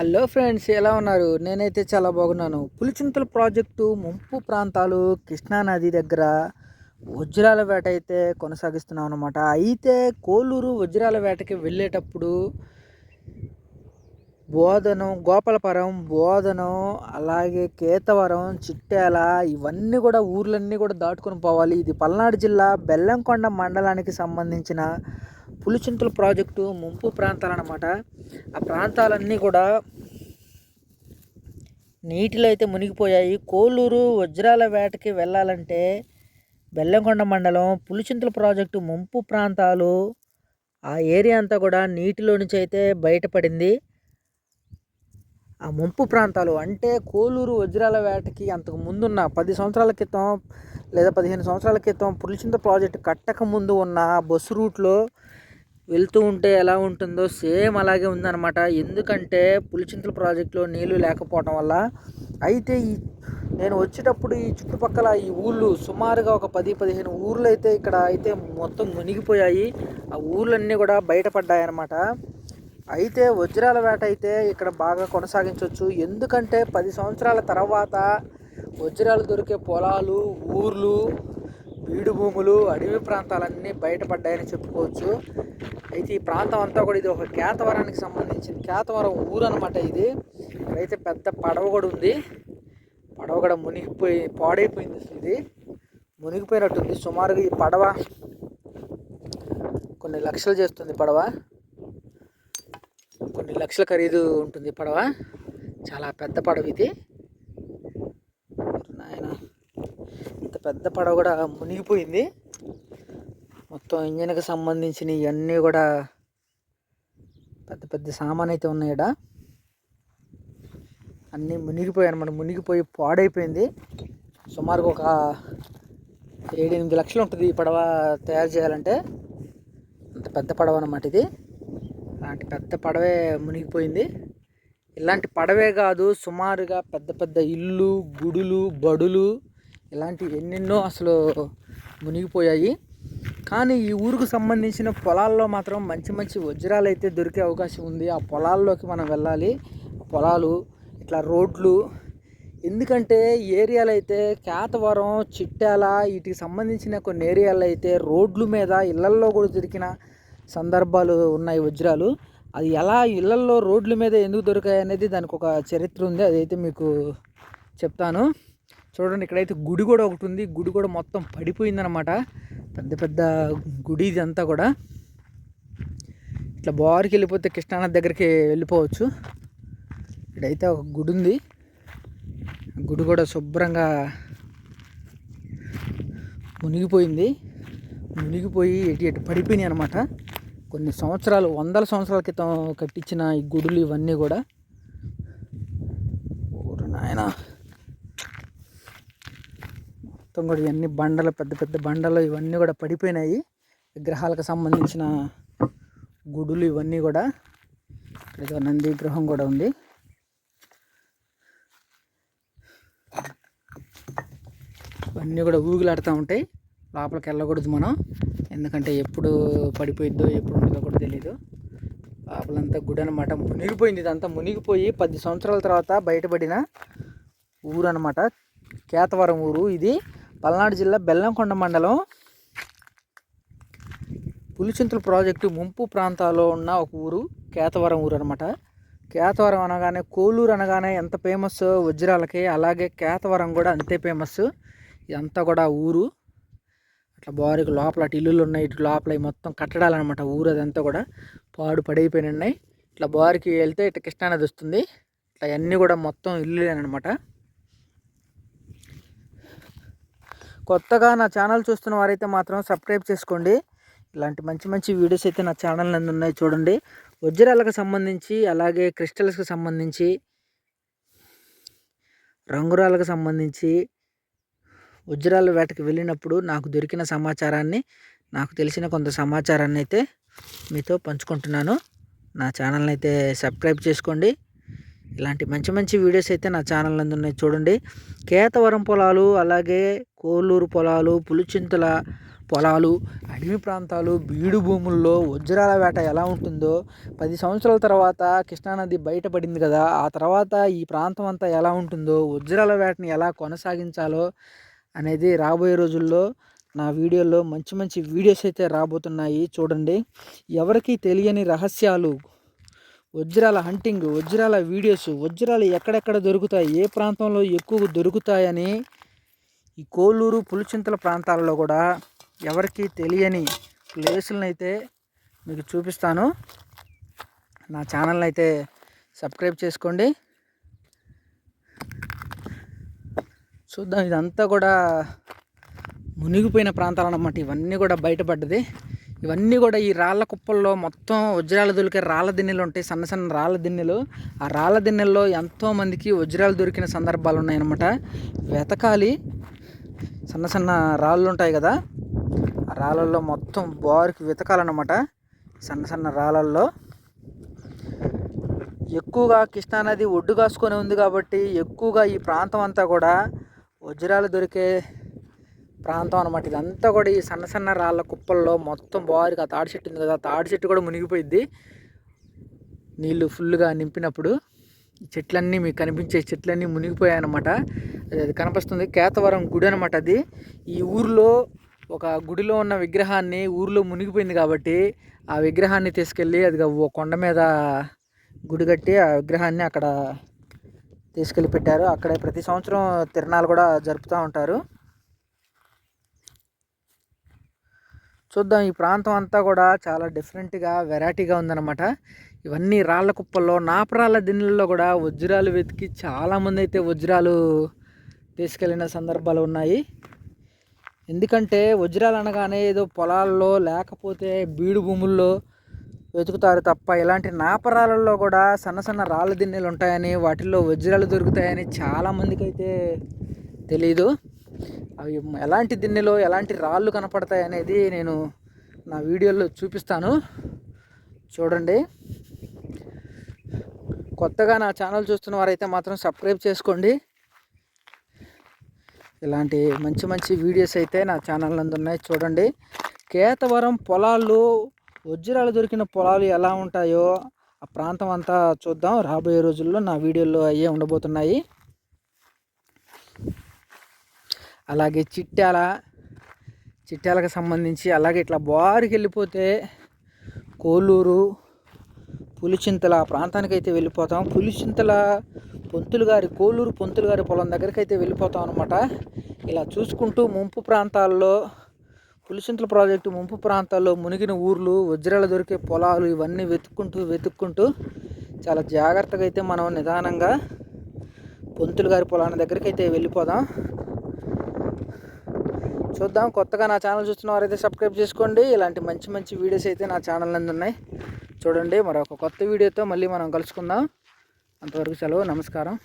Hello friends ఎలా ఉన్నారు? నేనైతే చాలా బాగున్నాను. పులిచింతల ప్రాజెక్టు ముంపు ప్రాంతాలు కృష్ణానది దగ్గర వజ్రాల వేట అయితే కొనసాగిస్తున్నాం అనమాట అయితే కోలూరు వజ్రాల వేటకి వెళ్ళేటప్పుడు బోధనం గోపాలపురం బోధనం అలాగే కేతవరం చిట్యాల ఇవన్నీ కూడా ఊర్లన్నీ కూడా దాటుకొని పోవాలి. ఇది పల్నాడు జిల్లా బెల్లంకొండ మండలానికి సంబంధించిన పులిచింతల ప్రాజెక్టు ముంపు ప్రాంతాలు అన్నమాట ఆ ప్రాంతాలన్నీ కూడా నీటిలో అయితే మునిగిపోయాయి. కోలూరు వజ్రాల వేటకి వెళ్ళాలంటే బెల్లంకొండ మండలం పులిచింతల ప్రాజెక్టు ముంపు ప్రాంతాలు ఆ ఏరియా అంతా కూడా నీటిలో నుంచి అయితే బయటపడింది. ఆ ముంపు ప్రాంతాలు అంటే కోలూరు వజ్రాల వేటకి అంతకు ముందున్న పది సంవత్సరాల క్రితం లేదా పదిహేను సంవత్సరాల క్రితం పులిచింత ప్రాజెక్టు కట్టక ముందు ఉన్న బస్సు రూట్లో వెళ్తూ ఉంటే ఎలా ఉంటుందో సేమ్ అలాగే ఉందన్నమాట. ఎందుకంటే పులిచింతల ప్రాజెక్టులో నీళ్ళు లేకపోవడం వల్ల అయితే ఈ నేను వచ్చేటప్పుడు ఈ చుట్టుపక్కల ఈ ఊళ్ళు సుమారుగా ఒక పది పదిహేను ఊర్లు అయితే ఇక్కడ అయితే మొత్తం మునిగిపోయాయి. ఆ ఊర్లన్నీ కూడా బయటపడ్డాయన్నమాట. అయితే వజ్రాల వేట అయితే ఇక్కడ బాగా కొనసాగించవచ్చు ఎందుకంటే పది సంవత్సరాల తర్వాత వజ్రాలు దొరికే పొలాలు ఊర్లు బీడు భూములు అడవి ప్రాంతాలన్నీ బయటపడ్డాయని చెప్పుకోవచ్చు. అయితే ఈ ప్రాంతం అంతా కూడా ఇది ఒక కేతవరానికి సంబంధించిన కేతవరం ఊరు అనమాట ఇది. ఇక్కడైతే పెద్ద పడవ కూడా ఉంది. పడవ కూడా మునిగిపోయి పాడైపోయింది ఇది. మునిగిపోయినట్టుంది. సుమారుగా ఈ పడవ కొన్ని లక్షలు చేస్తుంది పడవ. కొన్ని లక్షల ఖరీదు ఉంటుంది పడవ. చాలా పెద్ద పడవ ఇది. పెద్ద పడవ కూడా మునిగిపోయింది. మొత్తం ఇంజన్కి సంబంధించిన ఇవన్నీ కూడా పెద్ద పెద్ద సామాన్ అయితే ఉన్నాయి ఈడ. అన్నీ మునిగిపోయాయి అనమాట మునిగిపోయి పాడైపోయింది. సుమారుగా ఒక ఏడు ఎనిమిది లక్షలు ఉంటుంది ఈ పడవ తయారు చేయాలంటే. అంత పెద్ద పడవ అనమాట ఇది. అలాంటి పెద్ద పడవే మునిగిపోయింది. ఇలాంటి పడవే కాదు సుమారుగా పెద్ద పెద్ద ఇల్లు గుడులు బడులు ఇలాంటి ఎన్నెన్నో అసలు మునిగిపోయాయి. కానీ ఈ ఊరికి సంబంధించిన పొలాల్లో మాత్రం మంచి మంచి వజ్రాలు అయితే దొరికే అవకాశం ఉంది. ఆ పొలాల్లోకి మనం వెళ్ళాలి. పొలాలు ఇట్లా రోడ్లు. ఎందుకంటే ఏరియాలు అయితే కేతవరం చిట్టాల వీటికి సంబంధించిన కొన్ని ఏరియాలో అయితే రోడ్ల మీద ఇళ్ళల్లో కూడా దొరికిన సందర్భాలు ఉన్నాయి వజ్రాలు. అది ఎలా ఇళ్ళల్లో రోడ్ల మీద ఎందుకు దొరికాయి అనేది దానికి ఒక చరిత్ర ఉంది. అదైతే మీకు చెప్తాను. చూడండి ఇక్కడైతే గుడి కూడా ఒకటి ఉంది. గుడి కూడా మొత్తం పడిపోయిందనమాట పెద్ద పెద్ద గుడి ఇదంతా కూడా. ఇట్లా బారికి వెళ్ళిపోతే కృష్ణానది దగ్గరికి వెళ్ళిపోవచ్చు. ఇక్కడైతే ఒక గుడి ఉంది. గుడి కూడా శుభ్రంగా మునిగిపోయింది. మునిగిపోయి ఎటు ఎటు పడిపోయినాయి అనమాట కొన్ని సంవత్సరాలు వందల సంవత్సరాల క్రితం కట్టించిన ఈ గుడులు ఇవన్నీ కూడా ఊరు నాయన మొత్తం కూడా ఇవన్నీ బండలు పెద్ద పెద్ద బండలు ఇవన్నీ కూడా పడిపోయినాయి. విగ్రహాలకు సంబంధించిన గుడులు ఇవన్నీ కూడా ఇక్కడ ఏదో నంది విగ్రహం కూడా ఉంది. ఇవన్నీ కూడా ఊగులాడుతూ ఉంటాయి. లోపలికి వెళ్ళకూడదు మనం. ఎందుకంటే ఎప్పుడు పడిపోయిద్దో ఎప్పుడు ఉంటుందో కూడా తెలియదు లోపలంతా గుడి అనమాట మునిగిపోయింది ఇదంతా. మునిగిపోయి పది సంవత్సరాల తర్వాత బయటపడిన ఊరు అనమాట కేతవరం ఊరు ఇది. పల్నాడు జిల్లా బెల్లంకొండ మండలం పులిచింతల ప్రాజెక్టు ముంపు ప్రాంతాల్లో ఉన్న ఒక ఊరు కేతవరం ఊరు అనమాట కేతవరం అనగానే కోలూరు అనగానే ఎంత ఫేమస్ వజ్రాలకి అలాగే కేతవరం కూడా అంతే ఫేమస్ ఇదంతా కూడా ఊరు. అట్లా బారికి లోపల అటు ఇల్లులు ఉన్నాయి ఇటు లోపల మొత్తం కట్టడాలన్నమాట ఊరు అదంతా కూడా. పాడు పడైపోయినాయి ఉన్నాయి ఇట్లా బారికి వెళ్తే ఇట్లా కృష్ణానది వస్తుంది. ఇట్లా అన్నీ కూడా మొత్తం ఇల్లులేనమాట కొత్తగా నా ఛానల్ చూస్తున్న వారైతే మాత్రం సబ్స్క్రైబ్ చేసుకోండి. ఇలాంటి మంచి మంచి వీడియోస్ అయితే నా ఛానల్ నందు ఉన్నాయి చూడండి. వజ్రాలకు సంబంధించి అలాగే క్రిస్టల్స్కి సంబంధించి రంగురాలకు సంబంధించి వజ్రాల వేటకి వెళ్ళినప్పుడు నాకు దొరికిన సమాచారాన్ని నాకు తెలిసిన కొంత సమాచారాన్ని అయితే మీతో పంచుకుంటున్నాను. నా ఛానల్ని అయితే సబ్స్క్రైబ్ చేసుకోండి. ఇలాంటి మంచి మంచి వీడియోస్ అయితే నా ఛానల్ నందు ఉన్నాయి. చూడండి. కేతవరం పొలాలు అలాగే కోలూరు పొలాలు పులిచింతల పొలాలు అడవి ప్రాంతాలు బీడు భూముల్లో వజ్రాల వేట ఎలా ఉంటుందో పది సంవత్సరాల తర్వాత కృష్ణానది బయటపడింది కదా ఆ తర్వాత ఈ ప్రాంతం అంతా ఎలా ఉంటుందో వజ్రాల వేటని ఎలా కొనసాగించాలో అనేది రాబోయే రోజుల్లో నా వీడియోలో మంచి మంచి వీడియోస్ అయితే రాబోతున్నాయి. చూడండి. ఎవరికి తెలియని రహస్యాలు వజ్రాల హంటింగ్ వజ్రాల వీడియోస్ వజ్రాలు ఎక్కడెక్కడ దొరుకుతాయి ఏ ప్రాంతంలో ఎక్కువ దొరుకుతాయని ఈ కోలూరు పులిచింతల ప్రాంతాలలో కూడా ఎవరికీ తెలియని ప్లేసులను అయితే మీకు చూపిస్తాను. నా ఛానల్ని అయితే సబ్స్క్రైబ్ చేసుకోండి. చూద్దాం ఇదంతా కూడా మునిగిపోయిన ప్రాంతాలు అన్నమాట ఇవన్నీ కూడా బయటపడ్డది. ఇవన్నీ కూడా ఈ రాళ్ళ కుప్పల్లో మొత్తం వజ్రాలు దొరికే రాళ్ళ దిన్నెలు ఉంటాయి సన్న సన్న రాళ్ళ దిన్నెలు. ఆ రాళ్ళ దిన్నెల్లో ఎంతోమందికి వజ్రాలు దొరికిన సందర్భాలు ఉన్నాయన్నమాట. వెతకాలి. సన్న సన్న రాళ్ళు ఉంటాయి కదా ఆ రాళ్ళల్లో మొత్తం బారుకి వెతకాలన్నమాట. సన్న సన్న రాళ్ళల్లో. ఎక్కువగా కృష్ణానది ఒడ్డు కాసుకొని ఉంది కాబట్టి ఎక్కువగా ఈ ప్రాంతం అంతా కూడా వజ్రాలు దొరికే ప్రాంతం అనమాట ఇదంతా కూడా ఈ సన్న సన్న రాళ్ళ కుప్పల్లో మొత్తం బారుగా తాడి చెట్టు ఉంది కదా తాడి చెట్టు కూడా మునిగిపోయింది నీళ్ళు ఫుల్గా నింపినప్పుడు చెట్లన్నీ మీకు కనిపించే చెట్లన్నీ మునిగిపోయాయి అనమాట అది కనిపిస్తుంది. కేతవరం గుడి అనమాట అది. ఈ ఊర్లో ఒక గుడిలో ఉన్న విగ్రహాన్ని ఊర్లో మునిగిపోయింది కాబట్టి ఆ విగ్రహాన్ని తీసుకెళ్ళి అది కొండ మీద గుడి కట్టి ఆ విగ్రహాన్ని అక్కడ తీసుకెళ్ళి పెట్టారు. అక్కడే ప్రతి సంవత్సరం తిరణాలు కూడా జరుపుతూ ఉంటారు. చూద్దాం. ఈ ప్రాంతం అంతా కూడా చాలా డిఫరెంట్గా వెరైటీగా ఉందన్నమాట. ఇవన్నీ రాళ్ళ కుప్పల్లో నాపరాళ్ళ దిన్నెల్లో కూడా వజ్రాలు వెతికి చాలామంది అయితే వజ్రాలు తీసుకెళ్ళిన సందర్భాలు ఉన్నాయి. ఎందుకంటే వజ్రాలు అనగానే ఏదో పొలాల్లో లేకపోతే బీడు భూముల్లో వెతుకుతారు తప్ప ఇలాంటి నాపరాలలో కూడా సన్న సన్న రాళ్ళ దిన్నెలు ఉంటాయని వాటిల్లో వజ్రాలు దొరుకుతాయని చాలామందికి అయితే తెలీదు. అవి ఎలాంటి దిన్నెలో ఎలాంటి రాళ్ళు కనపడతాయి అనేది నేను నా వీడియోలో చూపిస్తాను. చూడండి. కొత్తగా నా ఛానల్ చూస్తున్న వారైతే మాత్రం సబ్స్క్రైబ్ చేసుకోండి. ఇలాంటి మంచి మంచి వీడియోస్ అయితే నా ఛానల్ నందు ఉన్నాయి. చూడండి. కేతవరం పొలాలు వజ్రాలు దొరికిన పొలాలు ఎలా ఉంటాయో ఆ ప్రాంతం అంతా చూద్దాం. రాబోయే రోజుల్లో నా వీడియోలో అయ్యే ఉండబోతున్నాయి. అలాగే చిట్టాల చిట్టాలకు సంబంధించి అలాగే ఇట్లా బారికి వెళ్ళిపోతే కోలూరు పులిచింతల ప్రాంతానికి అయితే వెళ్ళిపోతాం. పులిచింతల పొంతులు గారి కోలూరు పొంతులు గారి పొలం దగ్గరికి అయితే వెళ్ళిపోతాం అనమాట ఇలా చూసుకుంటూ ముంపు ప్రాంతాల్లో పులిచింతల ప్రాజెక్టు ముంపు ప్రాంతాల్లో మునిగిన ఊర్లు వజ్రాలు దొరికే పొలాలు ఇవన్నీ వెతుక్కుంటూ వెతుక్కుంటూ చాలా జాగ్రత్తగా అయితే మనం నిదానంగా పొంతులు గారి పొలాన్ని దగ్గరికి అయితే వెళ్ళిపోదాం. చూద్దాం. కొత్తగా నా ఛానల్ చూస్తున్న వారైతే సబ్స్క్రైబ్ చేసుకోండి. ఇలాంటి మంచి మంచి వీడియోస్ అయితే నా ఛానల్ నందు ఉన్నాయి. చూడండి మరొక కొత్త వీడియోతో మళ్ళీ మనం కలుసుకుందాం. అంతవరకు సెలవు నమస్కారం.